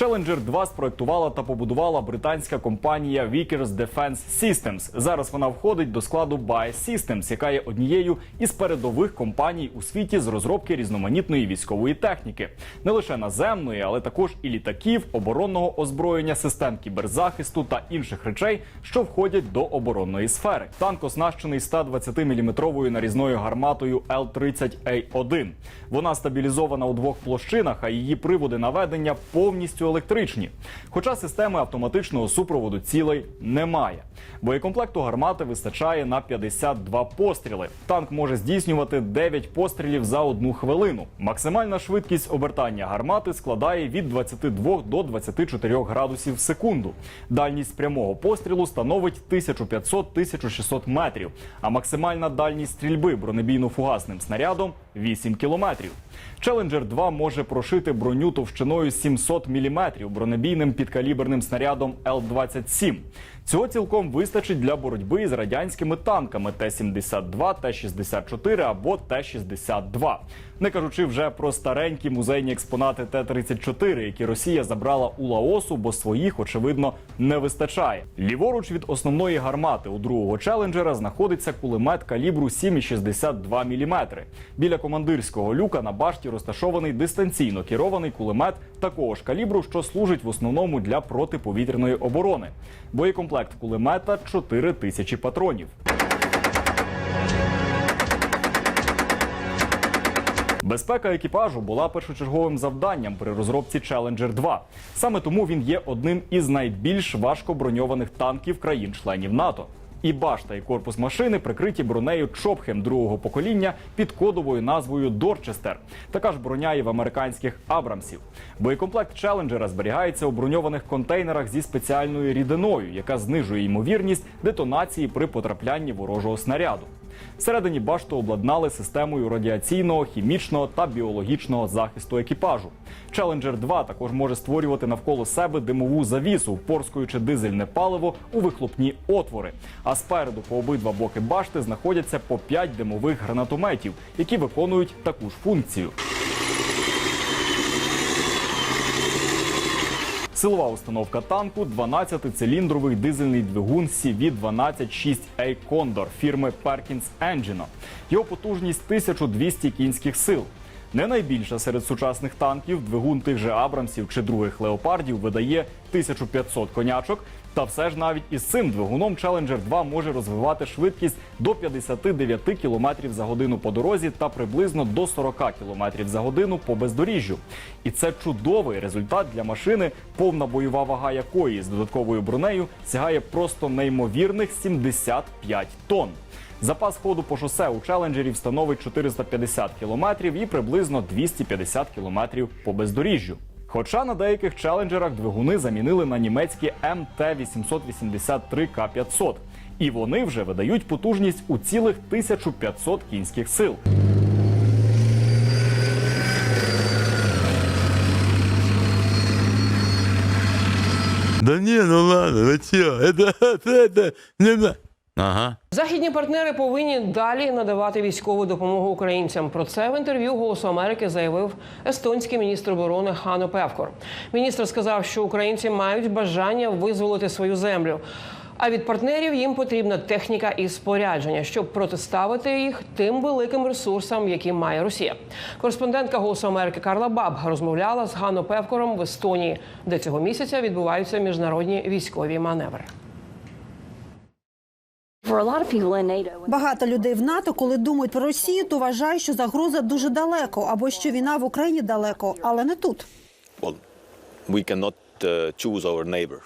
Challenger 2 спроектувала та побудувала британська компанія Vickers Defense Systems. Зараз вона входить до складу BAE Systems, яка є однією із передових компаній у світі з розробки різноманітної військової техніки, не лише наземної, але також і літаків, оборонного озброєння, систем кіберзахисту та інших речей, що входять до оборонної сфери. Танк оснащений 120-мм нарізною гарматою Л-30А1. Вона стабілізована у двох площинах, а її приводи наведення повністю електричні. Хоча системи автоматичного супроводу цілей немає. Боєкомплекту гармати вистачає на 52 постріли. Танк може здійснювати 9 пострілів за одну хвилину. Максимальна швидкість обертання гармати складає від 22 до 24 градусів в секунду. Дальність прямого пострілу становить 1500-1600 метрів, а максимальна дальність стрільби бронебійно-фугасним снарядом 8 кілометрів. Challenger 2 може прошити броню товщиною 700 мм бронебійним підкаліберним снарядом Л-27. Цього цілком вистачить для боротьби з радянськими танками Т-72, Т-64 або Т-62. Не кажучи вже про старенькі музейні експонати Т-34, які Росія забрала у Лаосу, бо своїх, очевидно, не вистачає. Ліворуч від основної гармати у другого челенджера знаходиться кулемет калібру 7,62 мм. Біля командирського люка на башті розташований дистанційно керований кулемет такого ж калібру, що служить в основному для протиповітряної оборони. Боєкомплект кулемета 4 тисячі патронів. Безпека екіпажу була першочерговим завданням при розробці Challenger 2. Саме тому він є одним із найбільш важко броньованих танків країн-членів НАТО. І башта, і корпус машини прикриті бронею Чопхем другого покоління під кодовою назвою Дорчестер. Така ж броня і в американських Абрамсів. Боєкомплект Челенджера зберігається у броньованих контейнерах зі спеціальною рідиною, яка знижує ймовірність детонації при потраплянні ворожого снаряду. Всередині башту обладнали системою радіаційного, хімічного та біологічного захисту екіпажу. Челенджер 2 також може створювати навколо себе димову завісу, впорскуючи дизельне паливо у вихлопні отвори. А спереду по обидва боки башти знаходяться по 5 димових гранатометів, які виконують таку ж функцію. Силова установка танку 12-циліндровий дизельний двигун CV-126A Condor фірми Perkins Engine. Його потужність 1200 кінських сил. Не найбільша серед сучасних танків двигун тих же Абрамсів чи других леопардів видає 1500 конячок. Та все ж навіть із цим двигуном Challenger 2 може розвивати швидкість до 59 км за годину по дорозі та приблизно до 40 км за годину по бездоріжжю. І це чудовий результат для машини, повна бойова вага якої з додатковою бронею сягає просто неймовірних 75 тонн. Запас ходу по шосе у челенджерів становить 450 кілометрів і приблизно 250 кілометрів по бездоріжжю. Хоча на деяких челенджерах двигуни замінили на німецькі МТ-883К500. І вони вже видають потужність у цілих 1500 кінських сил. Да не, ну ладно, вы чё, это, это, это, не на- Ага. Західні партнери повинні далі надавати військову допомогу українцям. Про це в інтерв'ю Голосу Америки заявив естонський міністр оборони Хано Певкор. Міністр сказав, що українці мають бажання визволити свою землю. А від партнерів їм потрібна техніка і спорядження, щоб протиставити їх тим великим ресурсам, які має Росія. Кореспондентка Голосу Америки Карла Баб розмовляла з Гано Певкором в Естонії, де цього місяця відбуваються міжнародні військові маневри. Багато людей в НАТО, коли думають про Росію, то вважають, що загроза дуже далеко або що війна в Україні далеко, але не тут. well, we cannot uh, choose our neighbor,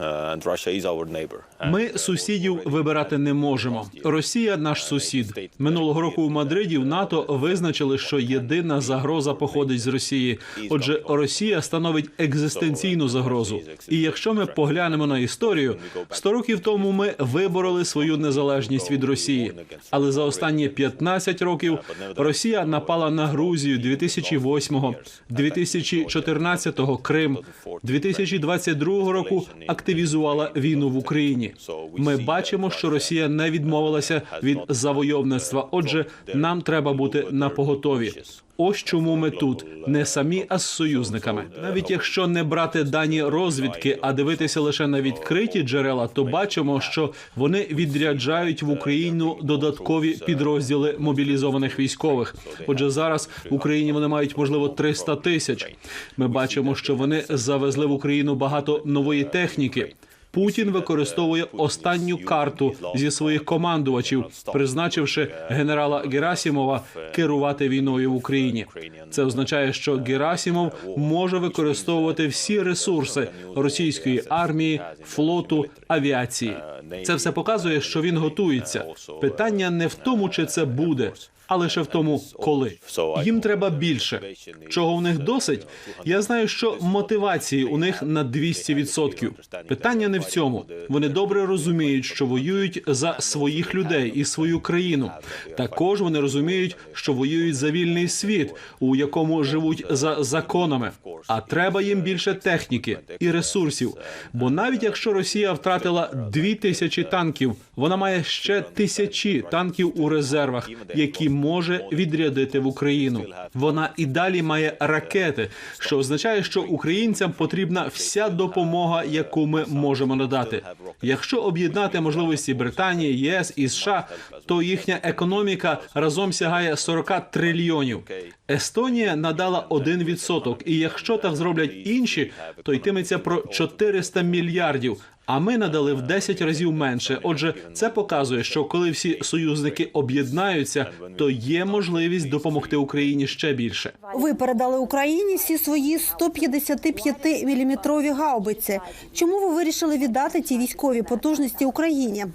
uh, Ми uh, сусідів вибирати не можемо. Росія наш сусід. Минулого року у Мадриді в НАТО визначили, що єдина загроза походить з Росії. Отже, Росія становить екзистенційну загрозу. І якщо ми поглянемо на історію, 100 років тому ми вибороли свою незалежність від Росії. Але за останні 15 років Росія напала на Грузію 2008-го, 2014-го Крим, 2022 року активізувала війну в Україні. Ми бачимо, що Росія не відмовилася від завойовництва. Отже, нам треба бути на поготові. Ось чому ми тут не самі, а з союзниками. Навіть якщо не брати дані розвідки, а дивитися лише на відкриті джерела, то бачимо, що вони відряджають в Україну додаткові підрозділи мобілізованих військових. Отже, зараз в Україні вони мають можливо 300 тисяч. Ми бачимо, що вони завезли в Україну багато нової техніки. Путін використовує останню карту зі своїх командувачів, призначивши генерала Герасімова керувати війною в Україні. Це означає, що Герасімов може використовувати всі ресурси російської армії, флоту, авіації. Це все показує, що він готується. Питання не в тому, чи це буде. А лише в тому, коли їм треба більше. Чого в них досить? Я знаю, що мотивації у них на 200%. Питання не в цьому. Вони добре розуміють, що воюють за своїх людей і свою країну. Також вони розуміють, що воюють за вільний світ, у якому живуть за законами. А треба їм більше техніки і ресурсів. Бо навіть якщо Росія втратила дві тисячі танків, вона має ще тисячі танків у резервах, які може відрядити в Україну. Вона і далі має ракети, що означає, що українцям потрібна вся допомога, яку ми можемо надати. Якщо об'єднати можливості Британії, ЄС і США, то їхня економіка разом сягає 40 трильйонів. Естонія надала 1%, і якщо так зроблять інші, то йтиметься про 400 мільярдів. А ми надали в 10 разів менше. Отже, це показує, що коли всі союзники об'єднаються, то є можливість допомогти Україні ще більше. Ви передали Україні всі свої 155-міліметрові гаубиці. Чому ви вирішили віддати ті військові потужності Україні?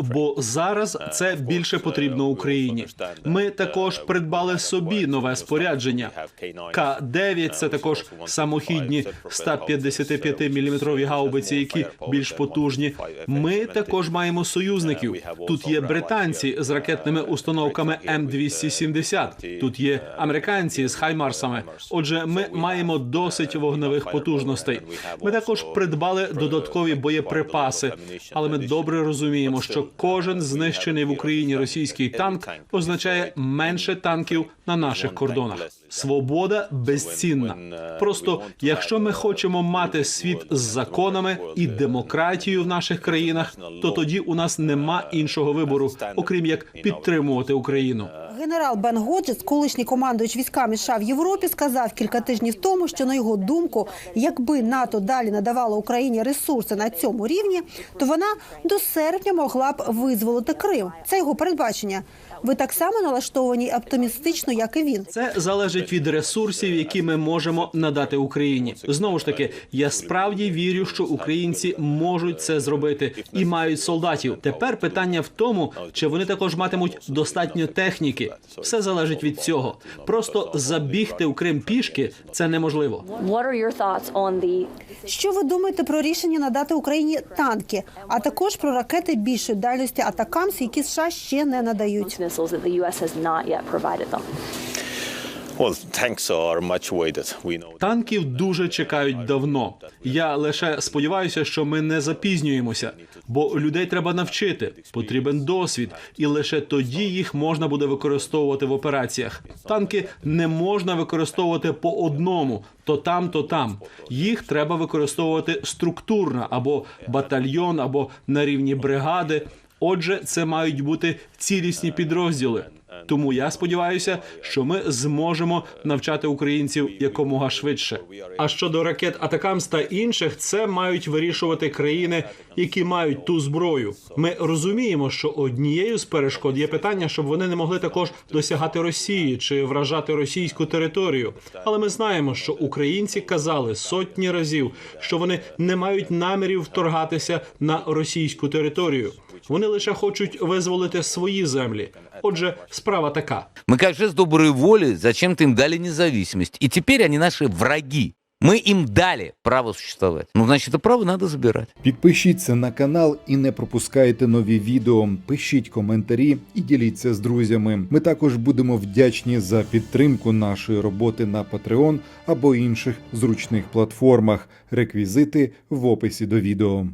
Бо зараз це більше потрібно Україні. Ми також придбали собі нове спорядження. К-9 – це також самохідні 155-мм гаубиці, які більш потужні. Ми також маємо союзників. Тут є британці з ракетними установками М270. Тут є американці з хаймарсами. Отже, ми маємо досить вогневих потужностей. Ми також придбали додаткові боєприпаси. Але ми добре розуміємо, що кожен знищений в Україні російський танк означає менше танків на наших кордонах. Свобода безцінна. Просто якщо ми хочемо мати світ з законами і демократією в наших країнах, то тоді у нас нема іншого вибору, окрім як підтримувати Україну. Генерал Бен Годжес, колишній командуючий військами США в Європі, сказав кілька тижнів тому, що на його думку, якби НАТО далі надавало Україні ресурси на цьому рівні, то вона до серпня могла б визволити Крим. Це його передбачення. Ви так само налаштовані оптимістично, як і він. Це залежить від ресурсів, які ми можемо надати Україні. Знову ж таки, я справді вірю, що українці можуть це зробити і мають солдатів. Тепер питання в тому, чи вони також матимуть достатньо техніки. Все залежить від цього. Просто забігти в Крим пішки це неможливо. Що ви думаєте про рішення надати Україні танки, а також про ракети більшої дальності Атакамс, які США ще не надають? Missiles that the U.S. has not yet provided them? Well, tanks are much awaited. We know. Танків дуже чекають давно. Я лише сподіваюся, що ми не запізнюємося, бо людей треба навчити. Потрібен досвід, і лише тоді їх можна буде використовувати в операціях. Танки не можна використовувати по одному, то там, то там. Їх треба використовувати структурно або батальйон, або на рівні бригади. Отже, це мають бути цілісні підрозділи. Тому я сподіваюся, що ми зможемо навчати українців якомога швидше. А щодо ракет Атакамс та інших, це мають вирішувати країни, які мають ту зброю. Ми розуміємо, що однією з перешкод є питання, щоб вони не могли також досягати Росії чи вражати російську територію. Але ми знаємо, що українці казали сотні разів, що вони не мають намірів вторгатися на російську територію. Вони лише хочуть визволити свої землі. Отже, справа така. Мы как жест доброй воли зачем-то им дали независимость. И теперь они наши враги. Мы им дали право существовать. Ну, значит, это право надо забирать. Підпишіться на канал і не пропускайте нові відео. Пишіть коментарі і діліться з друзями. Ми також будемо вдячні за підтримку нашої роботи на Patreon або інших зручних платформах. Реквізити в описі до відео.